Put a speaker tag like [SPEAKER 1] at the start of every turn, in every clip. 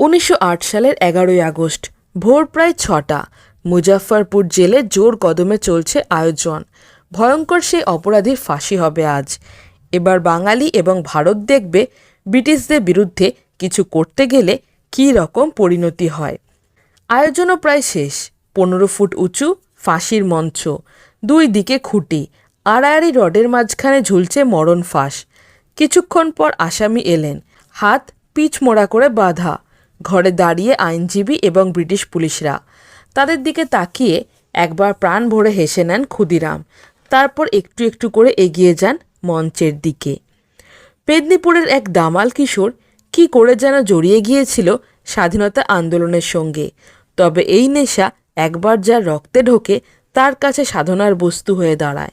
[SPEAKER 1] উনিশশো আট সালের এগারোই আগস্ট, ভোর প্রায় ছটা, মুজাফফরপুর জেলে জোর কদমে চলছে আয়োজন। ভয়ঙ্কর সেই অপরাধীর ফাঁসি হবে আজ। এবার বাঙালি এবং ভারত দেখবে ব্রিটিশদের বিরুদ্ধে কিছু করতে গেলে কী রকম পরিণতি হয়। আয়োজনও প্রায় শেষ, পনেরো ফুট উঁচু ফাঁসির মঞ্চ, দুই দিকে খুঁটি, আড়াআড়ি রডের মাঝখানে ঝুলছে মরণ ফাঁস। কিছুক্ষণ পর আসামি এলেন, হাত পিচ মোড়া করে বাঁধা। ঘরে দাঁড়িয়ে আইনজীবী এবং ব্রিটিশ পুলিশরা। তাদের দিকে তাকিয়ে একবার প্রাণ ভরে হেসে নেন ক্ষুদিরাম। তারপর একটু একটু করে এগিয়ে যান মঞ্চের দিকে। পেদনিপুরের এক দামাল কিশোর কি করে যেন জড়িয়ে গিয়েছিল স্বাধীনতা আন্দোলনের সঙ্গে। তবে এই নেশা একবার যার রক্তে ঢোকে তার কাছে সাধনার বস্তু হয়ে দাঁড়ায়।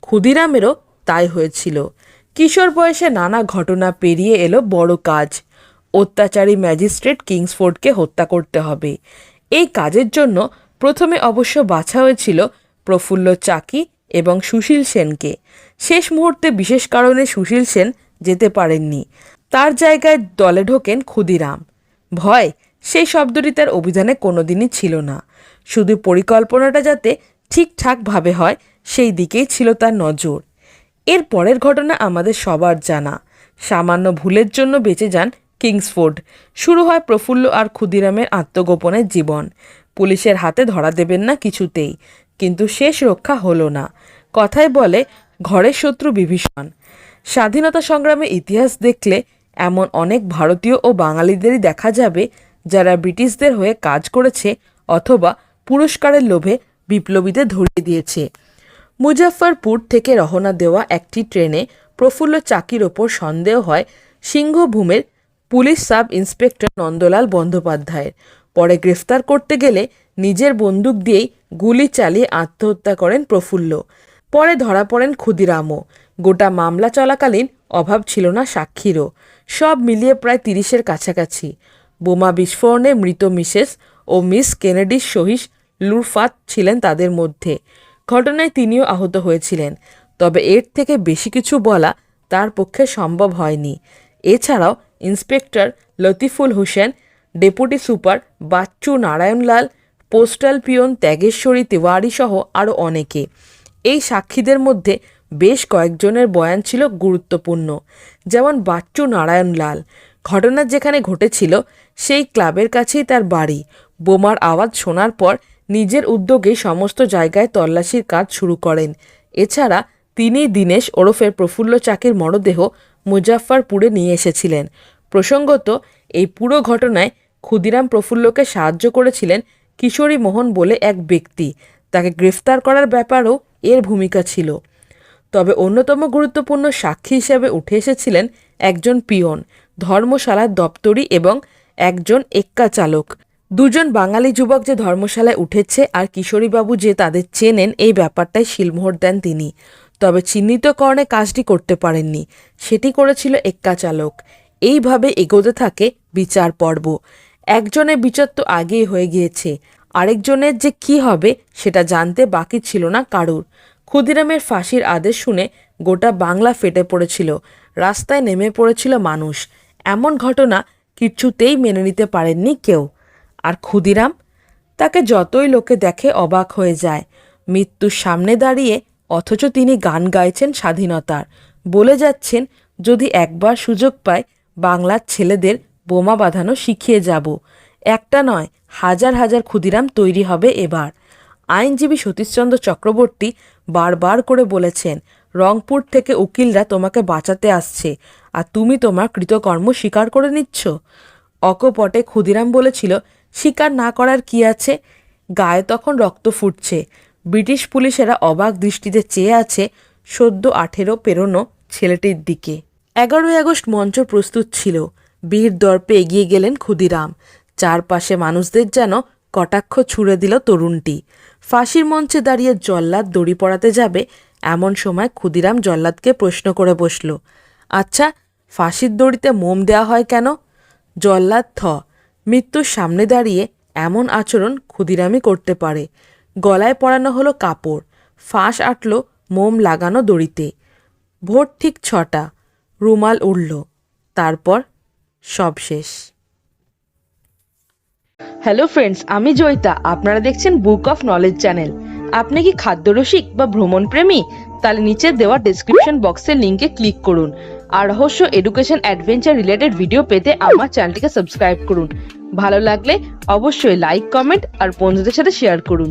[SPEAKER 1] ক্ষুদিরামেরও তাই হয়েছিল। কিশোর বয়সে নানা ঘটনা পেরিয়ে এলো বড় কাজ। অত্যাচারী ম্যাজিস্ট্রেট কিংসফোর্ডকে হত্যা করতে হবে। এই কাজের জন্য প্রথমে অবশ্য বাছা হয়েছিল প্রফুল্ল চাকি এবং সুশীল সেনকে। শেষ মুহূর্তে বিশেষ কারণে সুশীল সেন যেতে পারেননি। তার জায়গায় দলে ঢোকেন ক্ষুদিরাম। ভয়, সেই শব্দটি তার অভিধানে কোনোদিনই ছিল না। শুধু পরিকল্পনাটা যাতে ঠিকঠাকভাবে হয়, সেই দিকেই ছিল তার নজর। এর পরের ঘটনা আমাদের সবার জানা। সামান্য ভুলের জন্য বেঁচে যান কিংসফোর্ড। শুরু হয় প্রফুল্ল আর ক্ষুদিরামের আত্মগোপনের জীবন। পুলিশের হাতে ধরা দেবেন না কিছুতেই, কিন্তু শেষ রক্ষা হলো না। কথায় বলে, ঘরের শত্রু বিভীষণ। স্বাধীনতা সংগ্রামের ইতিহাস দেখলে এমন অনেক ভারতীয় ও বাঙালিদেরই দেখা যাবে যারা ব্রিটিশদের হয়ে কাজ করেছে অথবা পুরস্কারের লোভে বিপ্লবীদের ধরিয়ে দিয়েছে। মুজাফফরপুর থেকে রওনা দেওয়া একটি ট্রেনে প্রফুল্ল চাকির ওপর সন্দেহ হয় সিংহভূমের পুলিশ সাব ইন্সপেক্টর নন্দলাল বন্দ্যোপাধ্যায়ের। পরে গ্রেফতার করতে গেলে নিজের বন্দুক দিয়েই গুলি চালিয়ে আত্মহত্যা করেন প্রফুল্ল। পরে ধরা পড়েন ক্ষুদিরামও। গোটা মামলা চলাকালীন অভাব ছিল না সাক্ষীরও। সব মিলিয়ে প্রায় তিরিশের কাছাকাছি। বোমা বিস্ফোরণে মৃত মিসেস ও মিস কেনেডির সহিস লুরফাত ছিলেন তাদের মধ্যে। ঘটনায় তিনিও আহত হয়েছিলেন। তবে এর থেকে বেশি কিছু বলা তার পক্ষে সম্ভব হয়নি। এছাড়াও inspector Latiful Hossain, deputy super Bachchu Narayanlal, postal peon Tyageshwari Tiwari সহ আরও অনেকে। এই সাক্ষীদের মধ্যে বেশ কয়েকজনের বয়ান ছিল গুরুত্বপূর্ণ, যেমন বাচ্চু নারায়ণলাল। ঘটনা যেখানে ঘটেছিল, সেই ক্লাবের কাছেই তার বাড়ি। বোমার আওয়াজ শোনার পর নিজের উদ্যোগে সমস্ত জায়গায় তল্লাশির কাজ শুরু করেন। এছাড়া তিনি দীনেশ ওরফের প্রফুল্ল চাকির মরদেহ মুজাফফরপুরে নিয়ে এসেছিলেন। প্রসঙ্গত, এই পুরো ঘটনায় ক্ষুদিরাম প্রফুল্লকে সাহায্য করেছিলেন কিশোরী মোহন বলে এক ব্যক্তি। তাকে গ্রেফতার করার ব্যাপারেও এর ভূমিকা ছিল। তবে অন্যতম গুরুত্বপূর্ণ সাক্ষী হিসেবে উঠে এসেছিলেন একজন পিয়ন, ধর্মশালার দপ্তরি এবং একজন এক্কা চালক। দুজন বাঙালি যুবক যে ধর্মশালায় উঠেছে আর কিশোরীবাবু যে তাদের চেনেন, এই ব্যাপারটাই শিলমোহর দেন তিনি। তবে চিহ্নিতকরণে কাজটি করতে পারেননি। সেটি করেছিল এক্কা চালক। এইভাবে এগোতে থাকে বিচার পর্ব। একজনের বিচার তো আগেই হয়ে গিয়েছে। আরেকজনের যে কি হবে, সেটা জানতে বাকি ছিল না কারুর। ক্ষুদিরামের ফাঁসির আদেশ শুনে গোটা বাংলা ফেটে পড়েছিল। রাস্তায় নেমে পড়েছিল মানুষ। এমন ঘটনা কিছুতেই মেনে নিতে পারেননি কেউ। আর ক্ষুদিরাম? তাকে যতই লোকে দেখে অবাক হয়ে যায়। মৃত্যুর সামনে দাঁড়িয়ে অথচ তিনি গান গাইছেন স্বাধীনতার। বলে যাচ্ছেন, যদি একবার সুযোগ পায় বাংলার ছেলেদের বোমা বাঁধানো শিখিয়ে যাব। একটা নয়, হাজার হাজার ক্ষুদিরাম তৈরি হবে এবার। আইনজীবী সতীশচন্দ্র চক্রবর্তী বারবার করে বলেছেন, রংপুর থেকে উকিলরা তোমাকে বাঁচাতে আসছে, আর তুমি তোমার কৃতকর্ম স্বীকার করে নিচ্ছ। অকপটে ক্ষুদিরাম বলেছিল, স্বীকার না করার কি আছে? গায়ে তখন রক্ত ফুটছে। ব্রিটিশ পুলিশেরা অবাক দৃষ্টিতে চেয়ে আছে সদ্য আঠেরো পেরোনো ছেলেটির দিকে। এগারোই আগস্ট মঞ্চ প্রস্তুত ছিল। বীর দর্পে এগিয়ে গেলেন ক্ষুদিরাম। চারপাশে মানুষদের যেন কটাক্ষ ছুড়ে দিল তরুণটি। ফাঁসির মঞ্চে দাঁড়িয়ে জল্লাদ দড়ি পড়াতে যাবে এমন সময় ক্ষুদিরাম জল্লাদকে প্রশ্ন করে বসল আচ্ছা ফাঁসির দড়িতে মোম দেওয়া হয় কেন? জল্লাদ থ, মৃত্যুর সামনে দাঁড়িয়ে এমন আচরণ ক্ষুদিরামই করতে পারে। গলায় পরানো হলো কাপড়, ফাঁস আটল মোম লাগানো দড়িতে। ভোর ঠিক ছটা, রুমাল উড়ল, তারপর সব শেষ। হ্যালো ফ্রেন্ডস আমি জয়িতা, আপনারা দেখছেন বুক অফ নলেজ চ্যানেল আপনি কি খাদ্যরসিক বা ভ্রমণ প্রেমী তাহলে নিচে দেওয়া ডেসক্রিপশন বক্সের লিঙ্কে ক্লিক করুন। আর রহস্য এডুকেশন অ্যাডভেঞ্চার রিলেটেড ভিডিও পেতে আমার চ্যানেলটিকে সাবস্ক্রাইব করুন। ভালো লাগলে অবশ্যই লাইক কমেন্ট আর বন্ধুদের সাথে শেয়ার করুন।